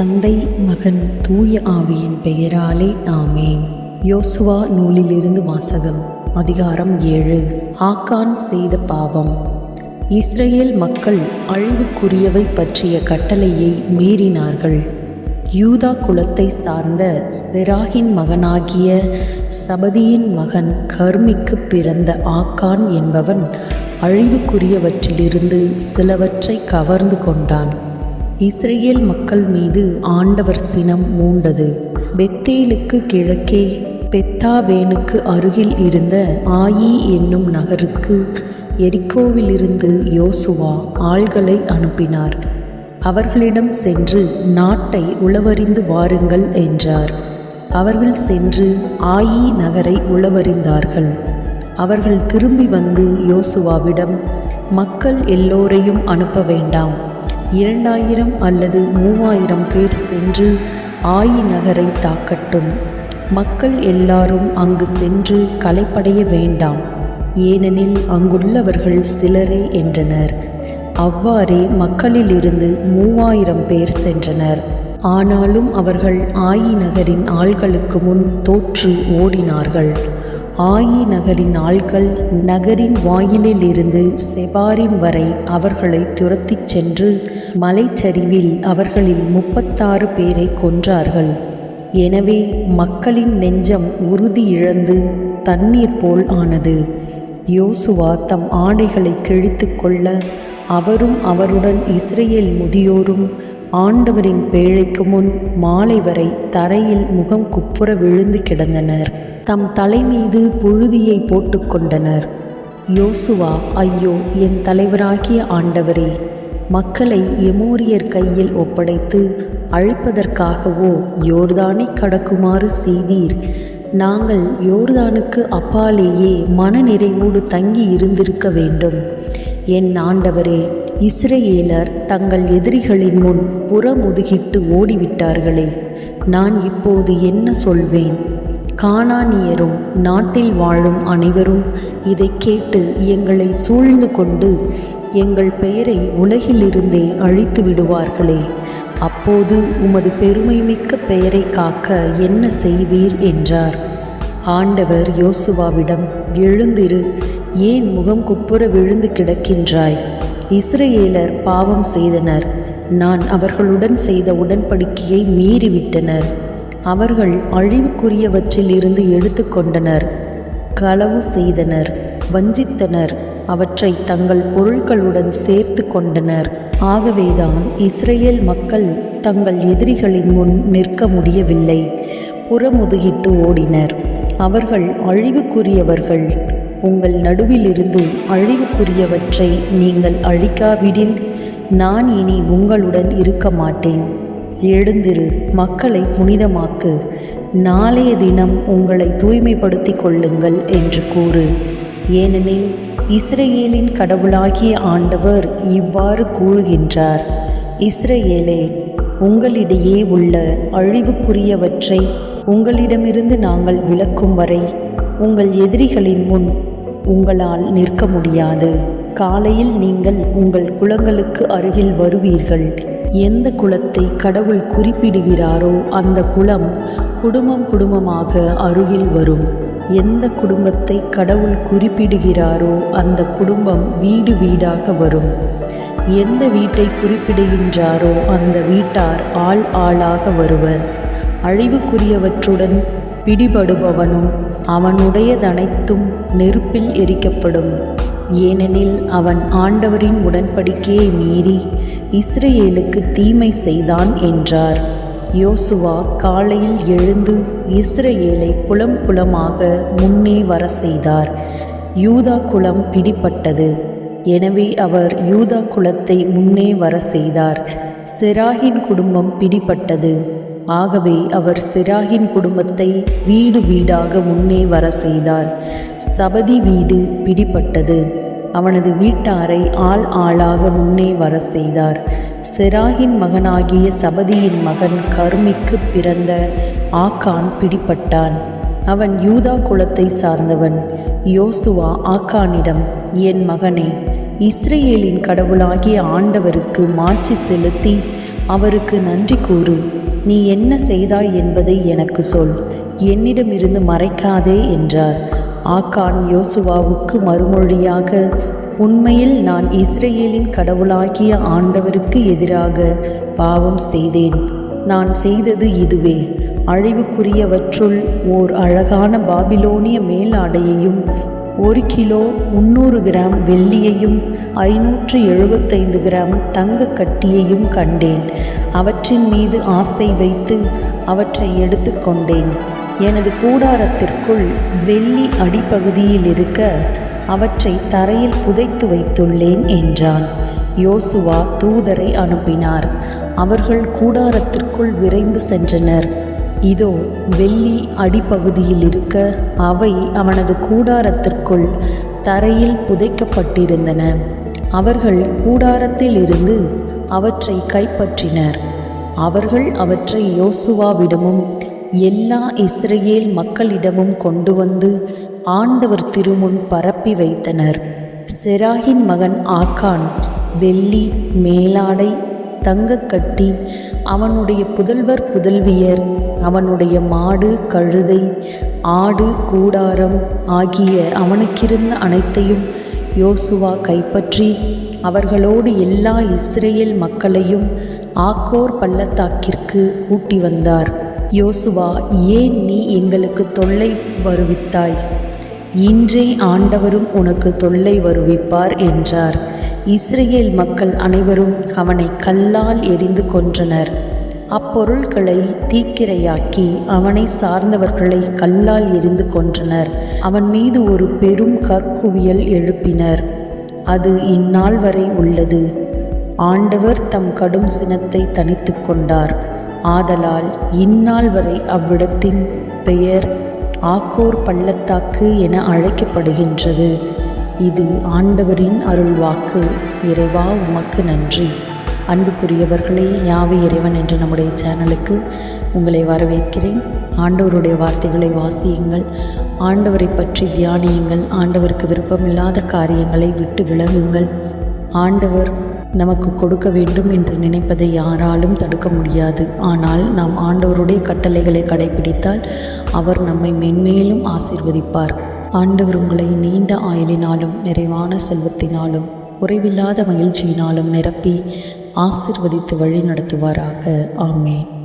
தந்தை மகன் தூய ஆவியின் பெயராலே ஆமேன். யோசுவா நூலிலிருந்து வாசகம் அதிகாரம் ஏழு. ஆக்கான் செய்த பாவம். இஸ்ரேல் மக்கள் அழிவுக்குரியவை பற்றிய கட்டளையை மீறினார்கள். யூதா குலத்தை சார்ந்த செராகின் மகனாகிய சபதியின் மகன் கர்மிக்கு பிறந்த ஆக்கான் என்பவன் அழிவுக்குரியவற்றிலிருந்து சிலவற்றை கவர்ந்து கொண்டான். இஸ்ரேல் மக்கள் மீது ஆண்டவர் சினம் மூண்டது. பெத்தேலுக்கு கிழக்கே பெத்தாவேனுக்கு அருகில் இருந்த ஆயி என்னும் நகருக்கு எரிக்கோவிலிருந்து யோசுவா ஆள்களை அனுப்பினார். அவர்களிடம் சென்று நாட்டை உளவறிந்து வாருங்கள் என்றார். அவர்கள் சென்று ஆயி நகரை உளவறிந்தார்கள். அவர்கள் திரும்பி வந்து யோசுவாவிடம் மக்கள் எல்லோரையும் அனுப்ப வேண்டாம். இரண்டாயிரம் அல்லது மூவாயிரம் பேர் சென்று ஆயி நகரை தாக்கட்டும். மக்கள் எல்லாரும் அங்கு சென்று களைப்படைய வேண்டாம். ஏனெனில் அங்குள்ளவர்கள் சிலரே என்றனர். அவ்வாறே மக்களிலிருந்து மூவாயிரம் பேர் சென்றனர். ஆனாலும் அவர்கள் ஆயி நகரின் ஆள்களுக்கு முன் தோற்று ஓடினார்கள். ஆயி நகரின் ஆள்கள் நகரின் வாயிலில் இருந்து செபாரிம் வரை அவர்களை துரத்திச் சென்று மலைச்சரிவில் அவர்களில் முப்பத்தாறு பேரை கொன்றார்கள். எனவே மக்களின் நெஞ்சம் உறுதி இழந்து தண்ணீர் போல் ஆனது. யோசுவா தம் ஆடைகளை கிழித்து கொள்ள அவரும் அவருடன் இஸ்ரேல் முதியோரும் ஆண்டவரின் பேழைக்கு முன் மாலை வரை தரையில் முகம் குப்புற விழுந்து கிடந்தனர். தம் தலைமீது புழுதியை போட்டுக்கொண்டனர் யோசுவா ஐயோ என் தலைவராகிய ஆண்டவரே மக்களை எமோரியர் கையில் ஒப்படைத்து அழிப்பதற்காகவோ யோர்தானை கடக்குமாறு செய்தீர். நாங்கள் யோர்தானுக்கு அப்பாலேயே மனநிறைவோடு தங்கி இருந்திருக்க வேண்டும். என் ஆண்டவரே இஸ்ரேலர் தங்கள் எதிரிகளின் முன் புறமுதுகிட்டு ஓடிவிட்டார்களே. நான் இப்போது என்ன சொல்வேன்? காணானியரும் நாட்டில் வாழும் அனைவரும் இதை கேட்டு எங்களை சூழ்ந்து கொண்டு எங்கள் பெயரை உலகிலிருந்தே அழித்து விடுவார்களே. அப்போது உமது பெருமைமிக்க பெயரை காக்க என்ன செய்வீர் என்றார். ஆண்டவர் யோசுவாவிடம் எழுந்திரு ஏன் முகம் குப்புற விழுந்து கிடக்கின்றாய்? இஸ்ரேலர் பாவம் செய்தனர். நான் அவர்களுடன் செய்த உடன்படிக்கையை மீறிவிட்டனர். அவர்கள் அழிவுக்குரியவற்றில் இருந்து எடுத்துக்கொண்டனர். களவு செய்தனர் வஞ்சித்தனர் அவற்றை தங்கள் பொருட்களுடன் சேர்த்து கொண்டனர். ஆகவேதான் இஸ்ரேல் மக்கள் தங்கள் எதிரிகளின் முன் நிற்க முடியவில்லை. புறமுதுகிட்டு ஓடினர். அவர்கள் அழிவுக்குரியவர்கள். உங்கள் நடுவிலிருந்து அழிவுக்குரியவற்றை நீங்கள் அழிக்காவிடில் நான் இனி உங்களுடன் இருக்க மாட்டேன். எழுந்திரு மக்களை புனிதமாக்கு. நாளைய தினம் உங்களை தூய்மைப்படுத்தி கொள்ளுங்கள் என்று கூறு. ஏனெனில் இஸ்ரேலின் கடவுளாகிய ஆண்டவர் இவ்வாறு கூறுகின்றார். இஸ்ரேலே உங்களிடையே உள்ள அழிவுக்குரியவற்றை உங்களிடமிருந்து நாங்கள் விளக்கும் வரை உங்கள் எதிரிகளின் முன் உங்களால் நிற்க முடியாது. காலையில் நீங்கள் உங்கள் குளங்களுக்கு அருகில் வருவீர்கள். எந்த குலத்தை கடவுள் குறிப்பிடுகிறாரோ அந்த குலம் குடும்பம் குடும்பமாக அருகில் வரும். எந்த குடும்பத்தை கடவுள் குறிப்பிடுகிறாரோ அந்த குடும்பம் வீடு வீடாக வரும். எந்த வீட்டை குறிப்பிடுகின்றாரோ அந்த வீட்டார் ஆள் ஆளாக வருவர். அழிவுக்குரியவற்றுடன் பிடிபடுபவனும் அவனுடையதனைத்தும் நெருப்பில் எரிக்கப்படும். ஏனெனில் அவன் ஆண்டவரின் உடன்படிக்கையை மீறி இஸ்ரேலுக்கு தீமை செய்தான் என்றார். யோசுவா காலையில் எழுந்து இஸ்ரேலை புலம் புலமாக முன்னே வர செய்தார் யூதா குலம் பிடிப்பட்டது எனவே அவர் யூதா குலத்தை முன்னே வர செய்தார் செராகின் குடும்பம் பிடிப்பட்டது ஆகவே அவர் சிராகின் குடும்பத்தை வீடு வீடாக முன்னே வர செய்தார் சபதி வீடு பிடிப்பட்டது அவனது வீட்டாரை ஆள் ஆளாக முன்னே வர செய்தார் செராகின் மகனாகிய சபதியின் மகன் கருமிக்கு பிறந்த ஆக்கான் பிடிப்பட்டான் அவன் யூதா குலத்தை சார்ந்தவன். யோசுவா ஆக்கானிடம் என் மகனே இஸ்ரேலின் கடவுளாகிய ஆண்டவருக்கு மாட்சி செலுத்தி அவருக்கு நன்றி கூறு. நீ என்ன செய்தாய் என்பதை எனக்கு சொல். என்னிடமிருந்து மறைக்காதே என்றார். ஆக்கான் யோசுவாவுக்கு மறுமொழியாக உண்மையில் நான் இஸ்ரேலின் கடவுளாகிய ஆண்டவருக்கு எதிராக பாவம் செய்தேன். நான் செய்தது இதுவே. அழிவுக்குரியவற்றுள் ஓர் அழகான பாபிலோனிய மேலாடையையும் ஒரு கிலோ முந்நூறு கிராம் வெள்ளியையும் ஐநூற்று எழுபத்தைந்து கிராம் தங்க கட்டியையும் கண்டேன். அவற்றின் மீது ஆசை வைத்து அவற்றை எடுத்துக்கொண்டேன் எனது கூடாரத்திற்குள் வெள்ளி அடிப்பகுதியில் இருக்க அவற்றை தரையில் புதைத்து வைத்துள்ளேன் என்றான். யோசுவா தூதரை அனுப்பினார். அவர்கள் கூடாரத்திற்குள் விரைந்து சென்றனர். இதோ வெள்ளி அடிப்பகுதியில் இருக்க அவை அவனது கூடாரத்திற்குள் தரையில் புதைக்கப்பட்டிருந்தன. அவர்கள் கூடாரத்தில் இருந்து அவற்றை கைப்பற்றினர். அவர்கள் அவற்றை யோசுவாவிடமும் எல்லா இஸ்ரேல் மக்களிடமும் கொண்டு வந்து ஆண்டவர் திருமுன் பரப்பி வைத்தனர். செராகின் மகன் ஆக்கான் வெள்ளி மேலாடை தங்கக்கட்டி அவனுடைய புதல்வர் புதல்வியர் அவனுடைய மாடு கழுதை ஆடு கூடாரம் ஆகிய அவனுக்கிருந்த அனைத்தையும் யோசுவா கைப்பற்றி அவர்களோடு எல்லா இஸ்ரேல் மக்களையும் ஆக்கோர் பள்ளத்தாக்கிற்கு கூட்டி வந்தார். யோசுவா ஏன் நீ எங்களுக்கு தொல்லை வருவித்தாய்? இன்றே ஆண்டவரும் உனக்கு தொல்லை வருவிப்பார் என்றார். இஸ்ரேல் மக்கள் அனைவரும் அவனை கல்லால் எரிந்து கொன்றனர். அப்பொருள்களை தீக்கிரையாக்கி அவனை சார்ந்தவர்களை கல்லால் எரிந்து கொன்றனர். அவன் மீது ஒரு பெரும் கற்குவியல் எழுப்பினர். அது இந்நாள் வரை உள்ளது. ஆண்டவர் தம் கடும் சினத்தை தனித்து கொண்டார். ஆதலால் இந்நாள் வரை அவ்விடத்தின் பெயர் ஆக்கோர் பள்ளத்தாக்கு என அழைக்கப்படுகின்றது. இது ஆண்டவரின் அருள் வாக்கு இறைவா உமக்கு நன்றி. அன்புக்குரியவர்களே யாவை இறைவன் என்ற நம்முடைய சேனலுக்கு உங்களை வரவேற்கிறேன். ஆண்டவருடைய வார்த்தைகளை வாசியுங்கள். ஆண்டவரை பற்றி தியானியுங்கள். ஆண்டவருக்கு விருப்பமில்லாத காரியங்களை விட்டு விலகுங்கள். ஆண்டவர் நமக்கு கொடுக்க வேண்டும் என்று நினைப்பதை யாராலும் தடுக்க முடியாது. ஆனால் நாம் ஆண்டவருடைய கட்டளைகளை கடைபிடித்தால் அவர் நம்மை மென்மேலும் ஆசிர்வதிப்பார். ஆண்டவர் உங்களை நீண்ட ஆயுளினாலும் நிறைவான செல்வத்தினாலும் குறைவில்லாத மகிழ்ச்சியினாலும் நிரப்பி ஆசிர்வதித்து வழி நடத்துவாராக ஆமேன்.